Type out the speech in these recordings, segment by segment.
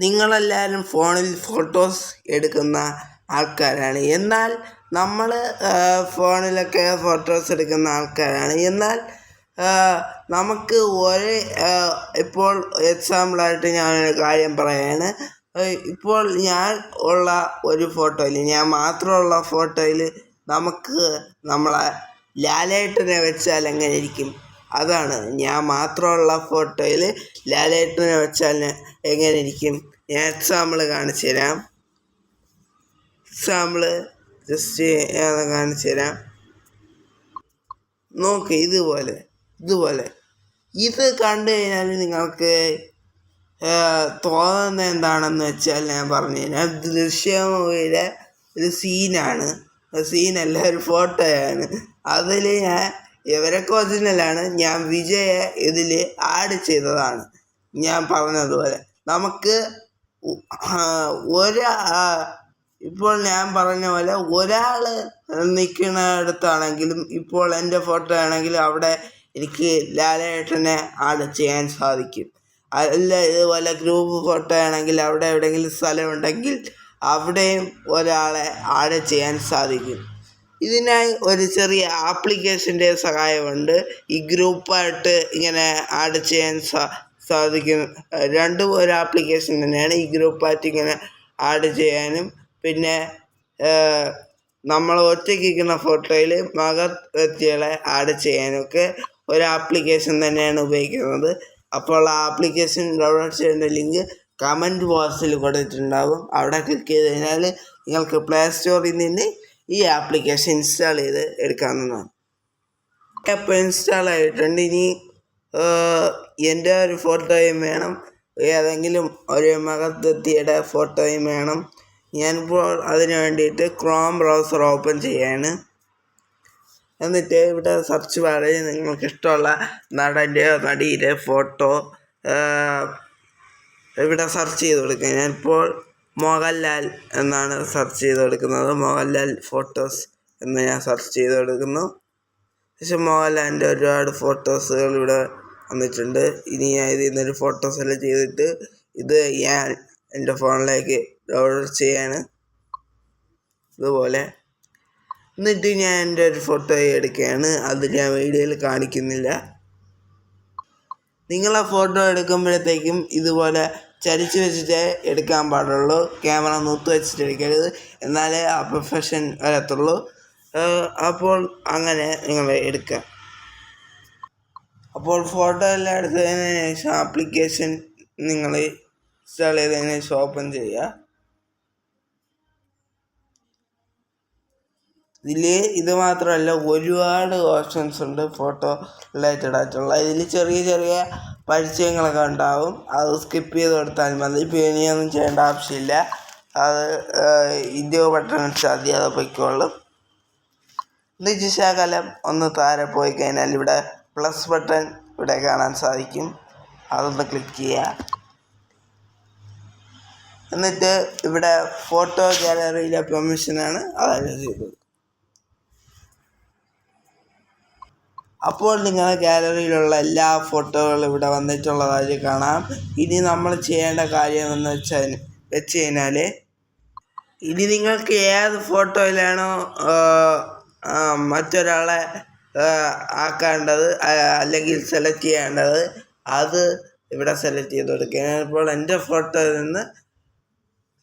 നിങ്ങളെല്ലാവരും ഫോണിൽ ഫോട്ടോസ് എടുക്കുന്ന ആൾക്കാരാണ്. എന്നാൽ നമ്മൾ ഫോണിലൊക്കെ ഫോട്ടോസ് എടുക്കുന്ന ആൾക്കാരാണ്. എന്നാൽ നമുക്ക് ഒരേ ഇപ്പോൾ എക്സാമ്പിളായിട്ട് ഞാനൊരു കാര്യം പറയാണ്. ഇപ്പോൾ ഞാൻ ഉള്ള ഒരു ഫോട്ടോയിൽ ഞാൻ മാത്രമുള്ള ഫോട്ടോയിൽ നമുക്ക് നമ്മളെ ലാലേട്ടനെ വെച്ചാൽ എങ്ങനെ ഇരിക്കും? അതാണ്. ഞാൻ മാത്രമുള്ള ഫോട്ടോയിൽ ലാലേട്ടനെ വെച്ചാൽ എങ്ങനെ ഇരിക്കും? ഞാൻ എക്സാമ്പിൾ കാണിച്ചു തരാം. എക്സാമ്പിൾ ജസ്റ്റ് ഏതാ കാണിച്ചു തരാം. നോക്ക് ഇതുപോലെ ഇതുപോലെ. ഇത് കണ്ടു കഴിഞ്ഞാൽ നിങ്ങൾക്ക് തോന്നുന്നത് എന്താണെന്ന് വെച്ചാൽ ഞാൻ പറഞ്ഞു തരാം. ദൃശ്യമൂവിയുടെ ഒരു സീനാണ് സീനല്ല ഒരു ഫോട്ടോയാണ് അതിൽ ഞാൻ ഇവരൊക്കെ ഒറിജിനലാണ്. ഞാൻ വിജയെ ഇതിൽ ആഡ് ചെയ്തതാണ്. ഞാൻ പറഞ്ഞതുപോലെ. നമുക്ക് ഒരാ ഇപ്പോൾ ഞാൻ പറഞ്ഞ പോലെ ഒരാൾ നിൽക്കുന്നിടത്താണെങ്കിലും ഇപ്പോൾ എന്റെ ഫോട്ടോ ആണെങ്കിലും അവിടെ എനിക്ക് ലാലേട്ടനെ ആഡ് ചെയ്യാൻ സാധിക്കും. അല്ല ഇതുപോലെ ഗ്രൂപ്പ് ഫോട്ടോ ആണെങ്കിൽ അവിടെ എവിടെയെങ്കിലും സ്ഥലമുണ്ടെങ്കിൽ അവിടെയും ഒരാളെ ആഡ് ചെയ്യാൻ സാധിക്കും. ഇതിനായി ഒരു ചെറിയ ആപ്ലിക്കേഷന്റെ സഹായമുണ്ട്. ഈ ഗ്രൂപ്പായിട്ട് ഇങ്ങനെ ആഡ് ചെയ്യാൻ സാധിക്കും. രണ്ടും ഒരു ആപ്ലിക്കേഷൻ തന്നെയാണ് ഈ ഗ്രൂപ്പായിട്ട് ഇങ്ങനെ ആഡ് ചെയ്യാനും. പിന്നെ നമ്മൾ ഒറ്റയ്ക്ക് നിൽക്കുന്ന ഫോട്ടോയിൽ മകത് വ്യക്തികളെ ആഡ് ചെയ്യാനൊക്കെ ഒരു ആപ്ലിക്കേഷൻ തന്നെയാണ് ഉപയോഗിക്കുന്നത്. അപ്പോൾ ആ ആപ്ലിക്കേഷൻ ഡൗൺലോഡ് ചെയ്യേണ്ട ലിങ്ക് കമന്റ് ബോക്സിൽ കൊടുത്തിട്ടുണ്ടാകും അവിടെ ക്ലിക്ക് ചെയ്ത് കഴിഞ്ഞാൽ നിങ്ങൾക്ക് പ്ലേ സ്റ്റോറിൽ നിന്ന് ഈ ആപ്ലിക്കേഷൻ ഇൻസ്റ്റാൾ ചെയ്ത് എടുക്കാവുന്നതാണ്. അപ്പോൾ ഇൻസ്റ്റാൾ ആയിട്ടുണ്ട്. ഇനി എന്റെ ഒരു ഫോട്ടോയും വേണം. ഏതെങ്കിലും ഒരു മകത്തെത്തിയുടെ ഫോട്ടോയും വേണം. ഞാനിപ്പോൾ അതിന് വേണ്ടിയിട്ട് ക്രോം ബ്രൗസർ ഓപ്പൺ ചെയ്യാണ്. എന്നിട്ട് ഇവിടെ സെർച്ച് ബാറിൽ നിങ്ങൾക്ക് ഇഷ്ടമുള്ള നടന്റെയോ നടിയുടെ ഫോട്ടോ ഇവിടെ സെർച്ച് ചെയ്ത് കൊടുക്കുക ഞാനിപ്പോൾ മോഹൻലാൽ എന്നാണ് സെർച്ച് ചെയ്ത് കൊടുക്കുന്നത് മോഹൻലാൽ ഫോട്ടോസ് എന്ന് ഞാൻ സെർച്ച് ചെയ്ത് കൊടുക്കുന്നു പക്ഷേ മോഹൻലാലിന്റെ ഒരുപാട് ഫോട്ടോസുകൾ ഇവിടെ വന്നിട്ടുണ്ട്. ഇനി ഞാൻ ഇതിൽ നിന്നൊരു ഫോട്ടോ സെലക്ട് ചെയ്തിട്ട് ഇത് ഞാൻ എന്റെ ഫോണിലേക്ക് ഡൗൺലോഡ് ചെയ്യാണ്. ഇതുപോലെ. എന്നിട്ട് ഞാൻ എന്റെ ഒരു ഫോട്ടോ എടുക്കുകയാണ്. അത് ഞാൻ വീഡിയോയിൽ കാണിക്കുന്നില്ല. നിങ്ങളെ ഫോട്ടോ എടുക്കുമ്പോഴത്തേക്കും ഇതുപോലെ ചരിച്ച് വെച്ചിട്ടേ എടുക്കാൻ പാടുള്ളൂ. ക്യാമറ നൂത്ത് വെച്ചിട്ട് എടുക്കരുത്. എന്നാലേ ആ പ്രൊഫഷൻ വരത്തുള്ളൂ. അപ്പോൾ അങ്ങനെ നിങ്ങൾ എടുക്കുക അപ്പോൾ ഫോട്ടോ എല്ലാം എടുത്തതിന് ശേഷം ആപ്ലിക്കേഷൻ നിങ്ങൾ ഇൻസ്റ്റാൾ ചെയ്തതിന് ശേഷം ഓപ്പൺ ചെയ്യുക. ഇതിൽ ഇത് മാത്രമല്ല ഒരുപാട് ഓപ്ഷൻസ് ഉണ്ട് ഫോട്ടോ റിലേറ്റഡ് ആയിട്ടുള്ള. ഇതിൽ ചെറിയ ചെറിയ പരിചയങ്ങളൊക്കെ ഉണ്ടാവും. അത് സ്കിപ്പ് ചെയ്ത് കൊടുത്താൽ മതി. പേനിയൊന്നും ചെയ്യേണ്ട ആവശ്യമില്ല. അത് ഇന്ത്യ ബട്ടൺ അടിച്ചാൽ അത് പൊയ്ക്കോളും. എന്നിട്ട് ശകലം ഒന്ന് താഴെ പോയി കഴിഞ്ഞാൽ ഇവിടെ പ്ലസ് ബട്ടൺ ഇവിടെ കാണാൻ സാധിക്കും. അതൊന്ന് ക്ലിക്ക് ചെയ്യുക എന്നിട്ട് ഇവിടെ ഫോട്ടോ ഗാലറിയിലെ പെർമിഷനാണ് അതായത് ചെയ്തത് അപ്പോൾ നിങ്ങളുടെ ഗാലറിയിലുള്ള എല്ലാ ഫോട്ടോകളും ഇവിടെ വന്നിട്ടുള്ളതായി കാണാം. ഇനി നമ്മൾ ചെയ്യേണ്ട കാര്യം എന്ന് വെച്ചാൽ വെച്ച് കഴിഞ്ഞാൽ ഇനി നിങ്ങൾക്ക് ഏത് ഫോട്ടോയിലാണോ മറ്റൊരാളെ ആക്കേണ്ടത് അല്ലെങ്കിൽ സെലക്ട് ചെയ്യേണ്ടത് അത് ഇവിടെ സെലക്ട് ചെയ്ത് കൊടുക്കുക. ഞാനിപ്പോൾ എന്റെ ഫോട്ടോയിൽ നിന്ന്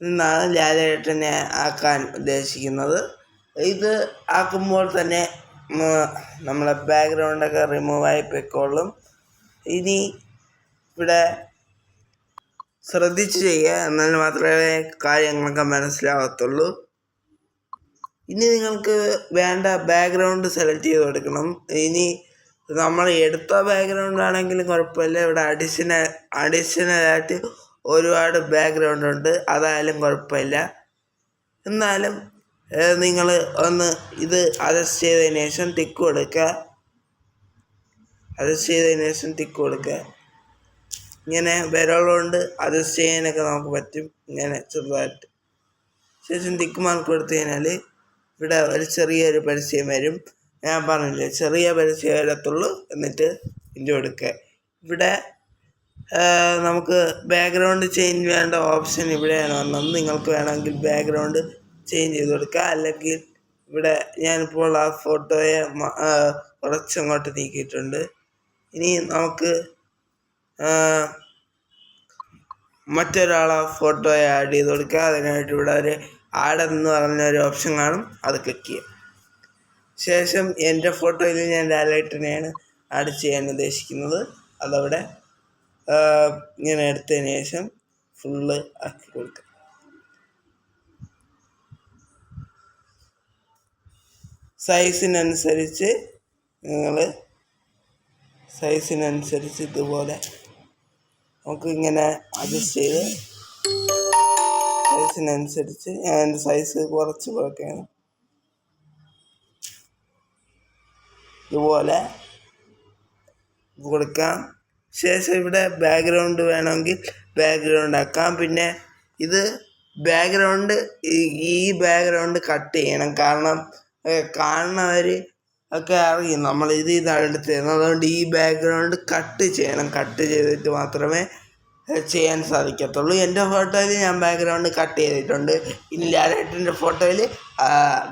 നിന്നാണ് ലാലേട്ടനെ ആക്കാൻ ഉദ്ദേശിക്കുന്നത്. ഇത് ആക്കുമ്പോൾ തന്നെ നമ്മളെ ബാക്ക്ഗ്രൗണ്ടൊക്കെ റിമൂവ് ആയി പൊയ്ക്കോളും. ഇനി ഇവിടെ ശ്രദ്ധിച്ച് ചെയ്യുക എന്നാൽ മാത്രമേ കാര്യങ്ങളൊക്കെ മനസ്സിലാവത്തുള്ളൂ. ഇനി നിങ്ങൾക്ക് വേണ്ട ബാക്ക്ഗ്രൗണ്ട് സെലക്ട് ചെയ്ത് കൊടുക്കണം. ഇനി നമ്മൾ എടുത്ത ബാക്ക്ഗ്രൗണ്ട് ആണെങ്കിലും കുഴപ്പമില്ല. ഇവിടെ അഡീഷണൽ അഡീഷണലായിട്ട് ഒരുപാട് ബാക്ക്ഗ്രൗണ്ട് ഉണ്ട്. അതായാലും കുഴപ്പമില്ല. എന്നാലും നിങ്ങൾ ഒന്ന് ഇത് അഡ്ജസ്റ്റ് ചെയ്തതിന് ശേഷം ടിക്ക് കൊടുക്കുക അഡ്ജസ്റ്റ് ചെയ്തതിന് ശേഷം ടിക്ക് കൊടുക്കുക ഇങ്ങനെ വിരലുകൊണ്ട് അഡ്ജസ്റ്റ് ചെയ്യാനൊക്കെ നമുക്ക് പറ്റും. ഇങ്ങനെ ചെറുതായിട്ട്. ശേഷം ടിക്ക് മാർക്ക് കൊടുത്തു കഴിഞ്ഞാൽ ഇവിടെ ഒരു ചെറിയൊരു പരസ്യം വരും. ഞാൻ പറഞ്ഞില്ലേ ചെറിയ പരസ്യം വരത്തുള്ളൂ എന്നിട്ട് ഇഞ്ചു കൊടുക്കുക ഇവിടെ നമുക്ക് ബാക്ക്ഗ്രൗണ്ട് ചേഞ്ച് വേണ്ട ഓപ്ഷൻ ഇവിടെയാണ് വന്നത്. നിങ്ങൾക്ക് വേണമെങ്കിൽ ബാക്ക്ഗ്രൗണ്ട് ചേഞ്ച് ചെയ്ത് കൊടുക്കുക. അല്ലെങ്കിൽ ഇവിടെ ഞാനിപ്പോൾ ആ ഫോട്ടോയെ കുറച്ചങ്ങോട്ട് നീക്കിയിട്ടുണ്ട്. ഇനി നമുക്ക് മറ്റൊരാളെ ഫോട്ടോയെ ആഡ് ചെയ്ത് കൊടുക്കുക. അതിനായിട്ട് ഇവിടെ ഒരു ആഡ് എന്ന് പറഞ്ഞ ഒരു ഓപ്ഷൻ കാണും. അത് ക്ലിക്ക് ചെയ്യാം. ശേഷം എന്റെ ഫോട്ടോയിൽ ഞാൻ ലാലേട്ടനെയാണ് ആഡ് ചെയ്യാൻ ഉദ്ദേശിക്കുന്നത്. അതവിടെ ഇങ്ങനെ എടുത്തതിന് ശേഷം ഫുള്ള് ആക്കി കൊടുക്കുക സൈസിനനുസരിച്ച് നിങ്ങൾ സൈസിനനുസരിച്ച് ഇതുപോലെ നമുക്ക് ഇങ്ങനെ അഡ്ജസ്റ്റ് ചെയ്ത് സൈസിനനുസരിച്ച് ഞാൻ എന്റെ സൈസ് കുറച്ച് കുറയ്ക്കുകയാണ് ഇതുപോലെ കൊടുക്കാം. ശേഷം ഇവിടെ ബാക്ക്ഗ്രൗണ്ട് വേണമെങ്കിൽ ബാക്ക്ഗ്രൗണ്ട് ആക്കാം. പിന്നെ ഇത് ബാക്ക്ഗ്രൗണ്ട് ഈ ബാക്ക്ഗ്രൗണ്ട് കട്ട് ചെയ്യണം. കാരണം കാണുന്നവർ ഒക്കെ അറിയും. നമ്മൾ ഇത് ഇതാണ് എടുത്തത് അതുകൊണ്ട് ഈ ബാക്ക്ഗ്രൗണ്ട് കട്ട് ചെയ്യണം. കട്ട് ചെയ്തിട്ട് മാത്രമേ ചെയ്യാൻ സാധിക്കത്തുള്ളൂ. എന്റെ ഫോട്ടോയിൽ ഞാൻ ബാക്ക്ഗ്രൗണ്ട് കട്ട് ചെയ്തിട്ടുണ്ട്. ഇനി ഫോട്ടോയിൽ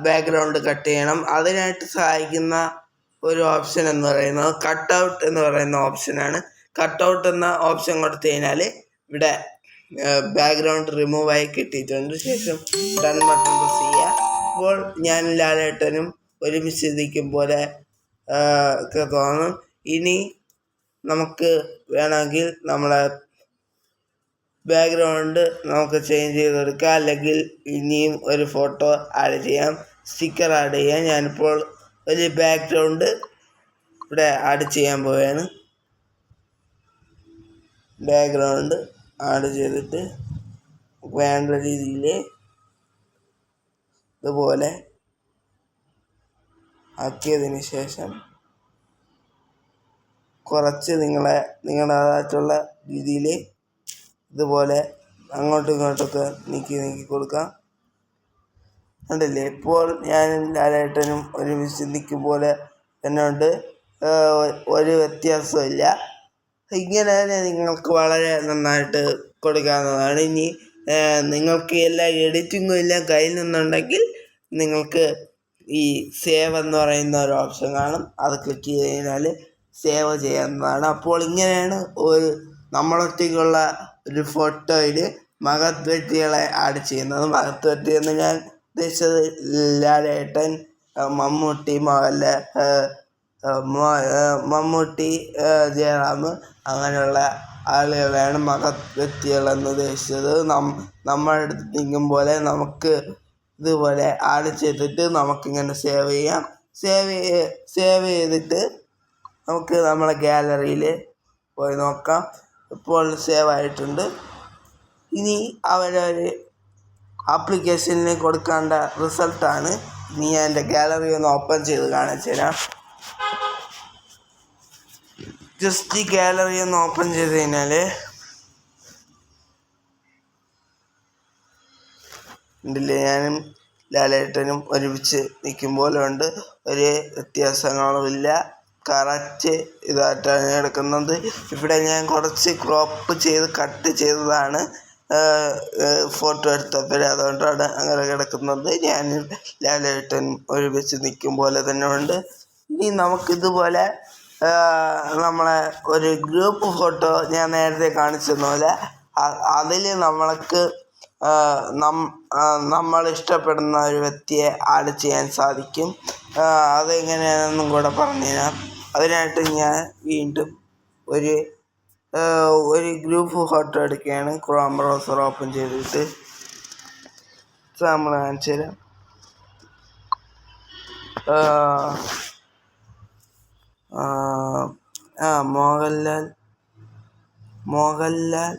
ബാക്ക്ഗ്രൗണ്ട് കട്ട് ചെയ്യണം. അതിനായിട്ട് സഹായിക്കുന്ന ഒരു ഓപ്ഷൻ എന്ന് പറയുന്നത് കട്ട് ഔട്ട് എന്ന് പറയുന്ന ഓപ്ഷനാണ് കട്ട് ഔട്ട് എന്ന ഓപ്ഷൻ കൊടുത്തു കഴിഞ്ഞാൽ ഇവിടെ ബാക്ക്ഗ്രൗണ്ട് റിമൂവായി കിട്ടിയിട്ടുണ്ട്. ശേഷം ഡൺ ബട്ടൺ പ്രസ് ചെയ്യുക അപ്പോൾ ഞാൻ ലാലേട്ടനും ഒരുമിച്ച് നിൽക്കും പോലെ ഒക്കെ തോന്നും. ഇനി നമുക്ക് വേണമെങ്കിൽ നമ്മളെ ബാക്ക്ഗ്രൗണ്ട് നമുക്ക് ചേഞ്ച് ചെയ്തെടുക്കാം. അല്ലെങ്കിൽ ഇനിയും ഒരു ഫോട്ടോ ആഡ് ചെയ്യാം. സ്റ്റിക്കർ ആഡ് ചെയ്യാം. ഞാനിപ്പോൾ ഒരു ബാക്ക്ഗ്രൗണ്ട് ഇവിടെ ആഡ് ചെയ്യാൻ പോവുകയാണ്. ബാക്ക്ഗ്രൗണ്ട് ആഡ് ചെയ്തിട്ട് വേണ്ട രീതിയിൽ ഇതുപോലെ ആക്കിയതിന് ശേഷം കുറച്ച് നിങ്ങളെ നിങ്ങളുടേതായിട്ടുള്ള രീതിയിൽ ഇതുപോലെ അങ്ങോട്ടും ഇങ്ങോട്ടൊക്കെ നീക്കി നീക്കി കൊടുക്കാം. കണ്ടില്ലേ? ഇപ്പോൾ ഞാനും ലാലേട്ടനും ഒരുമിച്ച് നിൽക്കും പോലെ തന്നെ ഉണ്ട് ഒരു വ്യത്യാസമില്ല ഇങ്ങനെ തന്നെ നിങ്ങൾക്ക് വളരെ നന്നായിട്ട് കൊടുക്കാവുന്നതാണ്. ഇനി നിങ്ങൾക്ക് എല്ലാ എഡിറ്റിങ്ങും എല്ലാം കയ്യിൽ നിന്നുണ്ടെങ്കിൽ നിങ്ങൾക്ക് ഈ സേവ് എന്ന് പറയുന്ന ഒരു ഓപ്ഷൻ കാണും. അത് ക്ലിക്ക് ചെയ്ത് കഴിഞ്ഞാൽ സേവ് ചെയ്യാവുന്നതാണ്. അപ്പോൾ ഇങ്ങനെയാണ് ഒരു നമ്മളൊറ്റയ്ക്കുള്ള ഒരു ഫോട്ടോയിൽ മഹത് വ്യക്തികളെ ആഡ് ചെയ്യുന്നത്. മഹത് വ്യക്തി എന്ന് ഞാൻ ഉദ്ദേശിച്ചത് ലാലേട്ടൻ മമ്മൂട്ടി മോഹൻലാൽ മമ്മൂട്ടി ജയറാം അങ്ങനെയുള്ള ആളുകളെയാണ് മഹത് വ്യക്തികളെന്ന് ഉദ്ദേശിച്ചത്. നം അടുത്ത് നിൽക്കും പോലെ നമുക്ക് ഇതുപോലെ ആഡ് ചെയ്തിട്ട് നമുക്കിങ്ങനെ സേവ് ചെയ്യാം. സേവ് സേവ് ചെയ്തിട്ട് നമുക്ക് നമ്മളെ ഗാലറിയിൽ പോയി നോക്കാം. ഇപ്പോൾ സേവ് ആയിട്ടുണ്ട്. ഇനി അവരൊരു ആപ്ലിക്കേഷനിൽ കൊടുക്കേണ്ട റിസൾട്ടാണ് ഇനി ഞാൻ എന്റെ ഗാലറി ഒന്ന് ഓപ്പൺ ചെയ്ത് കാണിച്ചു തരാം. ജസ്റ്റ് ഈ ഗാലറി ഒന്ന് ഓപ്പൺ ചെയ്ത് കഴിഞ്ഞാൽ ഉണ്ടല്ലേ? ഞാനും ലാലേട്ടനും ഒരുമിച്ച് നിൽക്കുമ്പോലുണ്ട് ഒരു വ്യത്യാസങ്ങളുമില്ല കറക്റ്റ് ഇതായിട്ടാണ് കിടക്കുന്നത് ഇവിടെ ഞാൻ കുറച്ച് ക്രോപ്പ് ചെയ്ത് കട്ട് ചെയ്തതാണ്. ഫോട്ടോ എടുത്തപ്പോൾ അതുകൊണ്ടാണ് അങ്ങനെ കിടക്കുന്നത്. ഞാനും ലാലേട്ടനും ഒരുമിച്ച് നിൽക്കും പോലെ തന്നെ ഉണ്ട്. ഇനി നമുക്കിതുപോലെ നമ്മളെ ഒരു ഗ്രൂപ്പ് ഫോട്ടോ ഞാൻ നേരത്തെ കാണിച്ചെന്ന പോലെ അതിൽ നമ്മൾക്ക് നമ്മൾ ഇഷ്ടപ്പെടുന്ന ഒരു വ്യക്തിയെ ആഡ് ചെയ്യാൻ സാധിക്കും. അതെങ്ങനെയാണെന്നും കൂടെ പറഞ്ഞുതരാം അതിനായിട്ട് ഞാൻ വീണ്ടും ഒരു ഒരു ഗ്രൂപ്പ് ഫോട്ടോ എടുക്കുകയാണ്. ക്രോം ബ്രൗസർ ഓപ്പൺ ചെയ്തിട്ട് നമ്മൾ കാണിച്ചു തരാം. ആ മോഹൻലാൽ മോഹൻലാൽ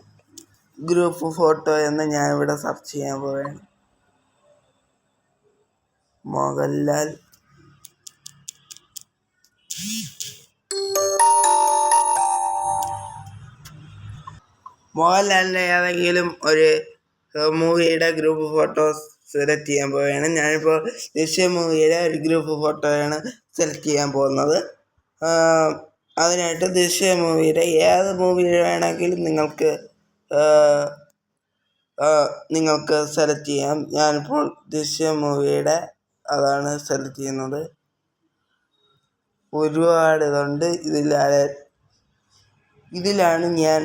ഗ്രൂപ്പ് ഫോട്ടോ എന്ന് ഞാൻ ഇവിടെ സെർച്ച് ചെയ്യാൻ പോവുകയാണ്. മോഹൻലാൽ. മോഹൻലാലിന്റെ ഏതെങ്കിലും ഒരു മൂവിയുടെ ഗ്രൂപ്പ് ഫോട്ടോസ് സെലക്ട് ചെയ്യാൻ പോവുകയാണ്. ഞാനിപ്പോൾ ദൃശ്യ മൂവിയുടെ ഒരു ഗ്രൂപ്പ് ഫോട്ടോയാണ് സെലക്ട് ചെയ്യാൻ പോകുന്നത്. അതിനായിട്ട് ദൃശ്യ മൂവിയുടെ ഏത് മൂവി വേണമെങ്കിലും നിങ്ങൾക്ക് നിങ്ങൾക്ക് സെലക്ട് ചെയ്യാം. ഞാനിപ്പോൾ ദൃശ്യം മൂവിയുടെ അതാണ് സെലക്ട് ചെയ്യുന്നത്. ഒരുപാട് ഇതുണ്ട്. ഇതിലാണ് ഇതിലാണ് ഞാൻ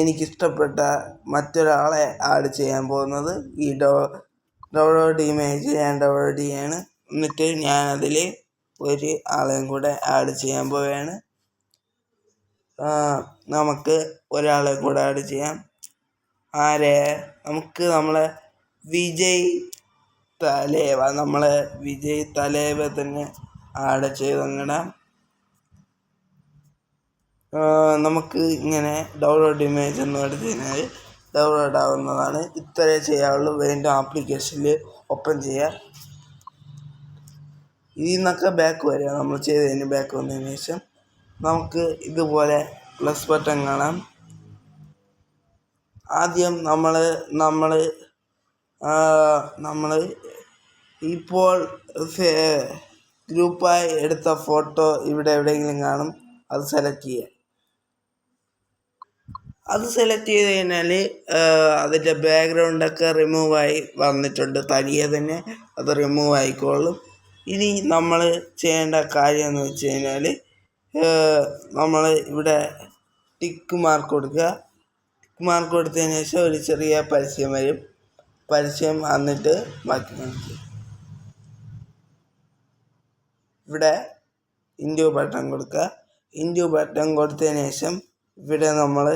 എനിക്കിഷ്ടപ്പെട്ട മറ്റൊരാളെ ആഡ് ചെയ്യാൻ പോകുന്നത്. ഈ ഡോ ഡൗൺലോഡ് ഇമേജ് ഞാൻ ഡൗൺലോഡ് ചെയ്യാണ്. എന്നിട്ട് ഞാനതിൽ ഒരു ആളെയും കൂടെ ആഡ് ചെയ്യാൻ പോവുകയാണ്. നമുക്ക് ഒരാളെ കൂടെ ആഡ് ചെയ്യാം. ആരെ? നമുക്ക് നമ്മളെ വിജയ് തലേവ നമ്മളെ വിജയ് തലേവ തന്നെ ആഡ് ചെയ്തങ്ങിടാം നമുക്ക് ഇങ്ങനെ ഡൗൺലോഡ് ഇമേജ് എന്ന് പറഞ്ഞു കഴിഞ്ഞാൽ ഡൗൺലോഡ് ആവുന്നതാണ്. ഇത്രേ ചെയ്യാവുള്ളൂ. വീണ്ടും ആപ്ലിക്കേഷനിൽ ഓപ്പൺ ചെയ്യുക ഇതിൽ നിന്നൊക്കെ ബാക്ക് വരിക. നമ്മൾ ചെയ്തതിന് ബാക്ക് വന്നതിന് ശേഷം നമുക്ക് ഇതുപോലെ പ്ലസ് ബട്ടൺ കാണാം. ആദ്യം നമ്മൾ നമ്മൾ നമ്മൾ ഇപ്പോൾ ഗ്രൂപ്പായി എടുത്ത ഫോട്ടോ ഇവിടെ എവിടെയെങ്കിലും കാണും. അത് സെലക്ട് ചെയ്യുക അത് സെലക്ട് ചെയ്ത് കഴിഞ്ഞാൽ അതിന്റെ ബാക്ക്ഗ്രൗണ്ടൊക്കെ റിമൂവായി വന്നിട്ടുണ്ട്. തനിയെ തന്നെ അത് റിമൂവ് ആയിക്കോളും. ഇനി നമ്മൾ ചെയ്യേണ്ട കാര്യം എന്ന് വെച്ച് കഴിഞ്ഞാൽ നമ്മൾ ഇവിടെ ടിക്ക് മാർക്ക് കൊടുക്കുക. ടിക്ക് മാർക്ക് കൊടുത്തതിന് ശേഷം ഒരു ചെറിയ പരസ്യം വരും. പരസ്യം വന്നിട്ട് ബാക്കി കാണിക്കും. ഇവിടെ ഇൻഡ്യൂ ബട്ടൺ കൊടുക്കുക. ഇൻഡ്യൂ ബട്ടൺ കൊടുത്തതിന് ശേഷം ഇവിടെ നമ്മൾ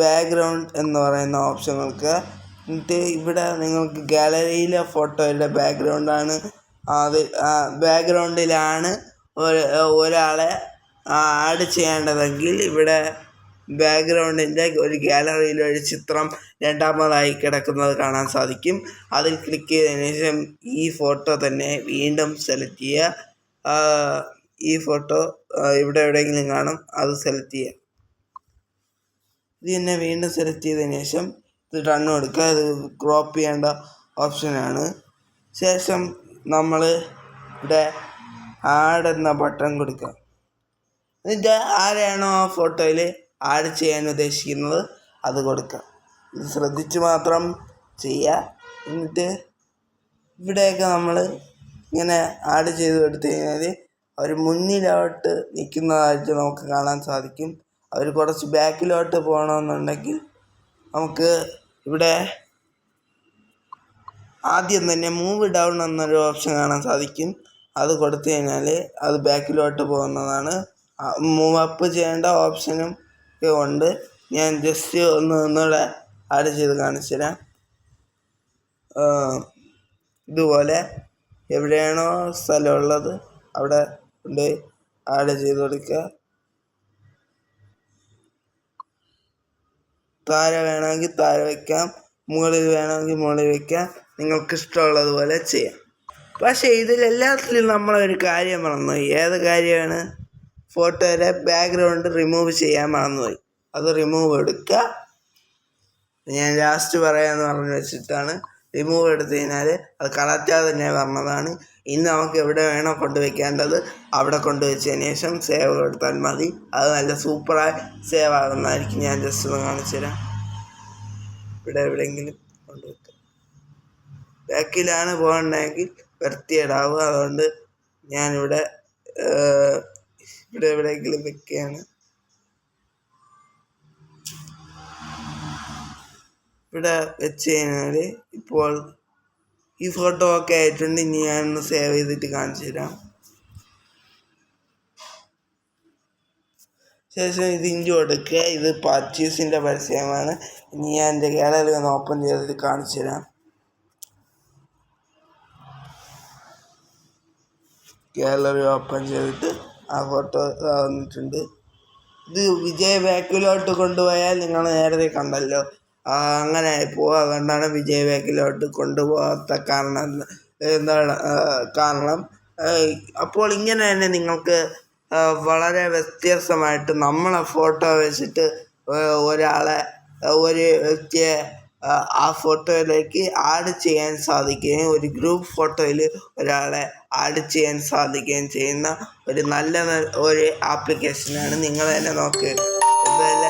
ബാക്ക്ഗ്രൗണ്ട് എന്ന് പറയുന്ന ഓപ്ഷൻ കൊടുക്കുക എന്നിട്ട് ഇവിടെ നിങ്ങൾക്ക് ഗാലറിയിലെ ഫോട്ടോയുടെ ബാക്ക്ഗ്രൗണ്ടാണ് അത് ബാക്ക്ഗ്രൗണ്ടിലാണ് ഒരാളെ ആഡ് ചെയ്യേണ്ടതെങ്കിൽ ഇവിടെ ബാക്ക്ഗ്രൗണ്ടിന്റെ ഒരു ഗാലറിയിൽ ഒരു ചിത്രം രണ്ടാമതായി കിടക്കുന്നത് കാണാൻ സാധിക്കും. അതിൽ ക്ലിക്ക് ചെയ്തതിന് ശേഷം ഈ ഫോട്ടോ തന്നെ വീണ്ടും സെലക്ട് ചെയ്യുക. ഈ ഫോട്ടോ ഇവിടെ എവിടെയെങ്കിലും കാണും അത് സെലക്ട് ചെയ്യുക. ഇത് തന്നെ വീണ്ടും സെലക്ട് ചെയ്തതിന് ശേഷം ഇത് റൺ കൊടുക്കുക. ഇത് ക്രോപ്പ് ചെയ്യേണ്ട ഓപ്ഷനാണ് ശേഷം നമ്മൾ ഇവിടെ ആഡ് എന്ന ബട്ടൺ കൊടുക്കുക എന്നിട്ട് ആരെയാണോ ആ ഫോട്ടോയിൽ ആഡ് ചെയ്യാൻ ഉദ്ദേശിക്കുന്നത് അത് കൊടുക്കുക ഇത് ശ്രദ്ധിച്ച് മാത്രം ചെയ്യുക എന്നിട്ട് ഇവിടെയൊക്കെ നമ്മൾ ഇങ്ങനെ ആഡ് ചെയ്ത് കൊടുത്തു കഴിഞ്ഞാൽ അവർ മുന്നിലോട്ട് നിൽക്കുന്നതായിട്ട് നമുക്ക് കാണാൻ സാധിക്കും. അവർ കുറച്ച് ബാക്കിലോട്ട് പോകണമെന്നുണ്ടെങ്കിൽ നമുക്ക് ഇവിടെ ആദ്യം തന്നെ മൂവ് ഡൗൺ എന്നൊരു ഓപ്ഷൻ കാണാൻ സാധിക്കും. അത് കൊടുത്തു കഴിഞ്ഞാൽ അത് ബാക്കിലോട്ട് പോകുന്നതാണ്. മൂവ് അപ്പ് ചെയ്യേണ്ട ഓപ്ഷനും ഒക്കെ ഉണ്ട്. ഞാൻ ജസ്റ്റ് ഒന്ന് ഒന്നുകൂടെ ആഡ് ചെയ്ത് കാണിച്ചു തരാം. ഇതുപോലെ എവിടെയാണോ സ്ഥലമുള്ളത് അവിടെ കൊണ്ട് ആഡ് ചെയ്ത് കൊടുക്കുക. താര വേണമെങ്കിൽ താര വയ്ക്കാം മുകളിൽ വേണമെങ്കിൽ മുകളിൽ വയ്ക്കാം നിങ്ങൾക്ക് ഇഷ്ടമുള്ളതുപോലെ ചെയ്യാം. പക്ഷേ ഇതിലെല്ലാത്തിലും നമ്മളൊരു കാര്യം മറന്നുപോയി. ഏത് കാര്യമാണ്? ഫോട്ടോയുടെ ബാക്ക്ഗ്രൗണ്ട് റിമൂവ് ചെയ്യാൻ മറന്നുപോയി. അത് റിമൂവ് എടുക്കുക ഞാൻ ലാസ്റ്റ് പറയാമെന്ന് പറഞ്ഞു വെച്ചിട്ടാണ്. റിമൂവ് എടുത്തു കഴിഞ്ഞാൽ അത് കളറ്റാതെ തന്നെ പറഞ്ഞതാണ് ഇന്ന് നമുക്ക് എവിടെ വേണോ കൊണ്ടുവയ്ക്കേണ്ടത് അവിടെ കൊണ്ടുവച്ചതിന് ശേഷം സേവ് കൊടുത്താൽ മതി. അത് നല്ല സൂപ്പറായി സേവ് ആകുന്നതായിരിക്കും. ഞാൻ ജസ്റ്റ് ഒന്ന് കാണിച്ചു തരാം. ഇവിടെ എവിടെയെങ്കിലും കൊണ്ടുവയ്ക്കുക ബാക്കിലാണ് പോകണമെങ്കിൽ വൃത്തിയേടാവും അതുകൊണ്ട് ഞാനിവിടെ ഇവിടെ എവിടെയെങ്കിലും വെക്കുകയാണ് ഇവിടെ വെച്ച് കഴിഞ്ഞാൽ ഇപ്പോൾ ഈ ഫോട്ടോ ഒക്കെ ആയിട്ടുണ്ട്. ഇനി ഞാനൊന്ന് സേവ് ചെയ്തിട്ട് കാണിച്ചു തരാം. ശേഷം ഇത് ഇഞ്ചു കൊടുക്കുക. ഇത് പർച്ചേസിന്റെ പരസ്യമാണ്. ഇനി ഞാൻ എന്റെ ഗാലറി ഒന്ന് ഓപ്പൺ ചെയ്തിട്ട് കാണിച്ചു തരാം. ഗാലറി ഓപ്പൺ ചെയ്തിട്ട് ആ ഫോട്ടോ വന്നിട്ടുണ്ട് ഇത് വിജയ് ബാക്കിലോട്ട് കൊണ്ടുപോയാൽ നിങ്ങൾ നേരത്തെ കണ്ടല്ലോ. അങ്ങനെ പോകും അതുകൊണ്ടാണ് വിജയ് ബാക്കിലോട്ട് കൊണ്ടുപോകാത്ത കാരണം എന്താണ് കാരണം അപ്പോൾ ഇങ്ങനെ തന്നെ നിങ്ങൾക്ക് വളരെ വ്യത്യസ്തമായിട്ട് നമ്മളെ ഫോട്ടോ വെച്ചിട്ട് ഒരാളെ ഒരു വ്യക്തിയെ ആ ഫോട്ടോയിലേക്ക് ആഡ് ചെയ്യാൻ സാധിക്കുകയും ഒരു ഗ്രൂപ്പ് ഫോട്ടോയിൽ ഒരാളെ ആഡ് ചെയ്യാൻ സാധിക്കുകയും ചെയ്യുന്ന ഒരു നല്ല ഒരു ആപ്ലിക്കേഷനാണ് നിങ്ങൾ തന്നെ നോക്ക്. നല്ല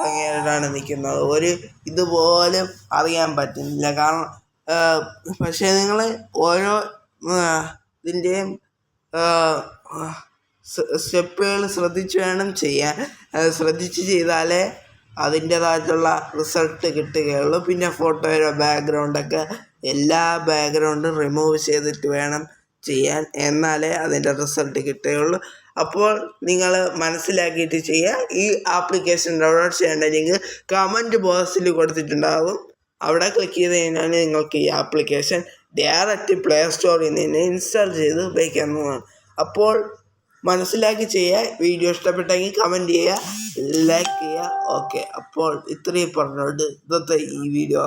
ഭംഗിയായിട്ടാണ് നിൽക്കുന്നത്. ഒരു ഇതുപോലും അറിയാൻ പറ്റുന്നില്ല. കാരണം പക്ഷേ നിങ്ങൾ ഓരോ ഇതിന്റെയും സ്റ്റെപ്പുകൾ ശ്രദ്ധിച്ച് വേണം ചെയ്യാൻ. ശ്രദ്ധിച്ച് ചെയ്താലേ അതിന്റേതായിട്ടുള്ള റിസൾട്ട് കിട്ടുകയുള്ളൂ. പിന്നെ ഫോട്ടോയുടെ ബാക്ക്ഗ്രൗണ്ടൊക്കെ എല്ലാ ബാക്ക്ഗ്രൗണ്ടും റിമൂവ് ചെയ്തിട്ട് വേണം ചെയ്യാൻ എന്നാലേ അതിന്റെ റിസൾട്ട് കിട്ടുകയുള്ളൂ. അപ്പോൾ നിങ്ങൾ മനസ്സിലാക്കിയിട്ട് ചെയ്യുക. ഈ ആപ്ലിക്കേഷൻ ഡൗൺലോഡ് ചെയ്യേണ്ട ലിങ്ക് കമന്റ് ബോക്സിൽ കൊടുത്തിട്ടുണ്ടാകും അവിടെ ക്ലിക്ക് ചെയ്ത് കഴിഞ്ഞാൽ നിങ്ങൾക്ക് ഈ ആപ്ലിക്കേഷൻ ഡയറക്റ്റ് പ്ലേ സ്റ്റോറിൽ നിന്ന് ഇൻസ്റ്റാൾ ചെയ്ത് ഉപയോഗിക്കാവുന്നതാണ്. അപ്പോൾ മനസ്സിലാക്കി ചെയ്യുക. വീഡിയോ ഇഷ്ടപ്പെട്ടെങ്കിൽ കമന്റ് ചെയ്യുക. ലൈക്ക് ചെയ്യുക. ഓക്കെ അപ്പോൾ ഇത്രയും പറഞ്ഞുകൊണ്ട് ഇന്നത്തെ ഈ വീഡിയോ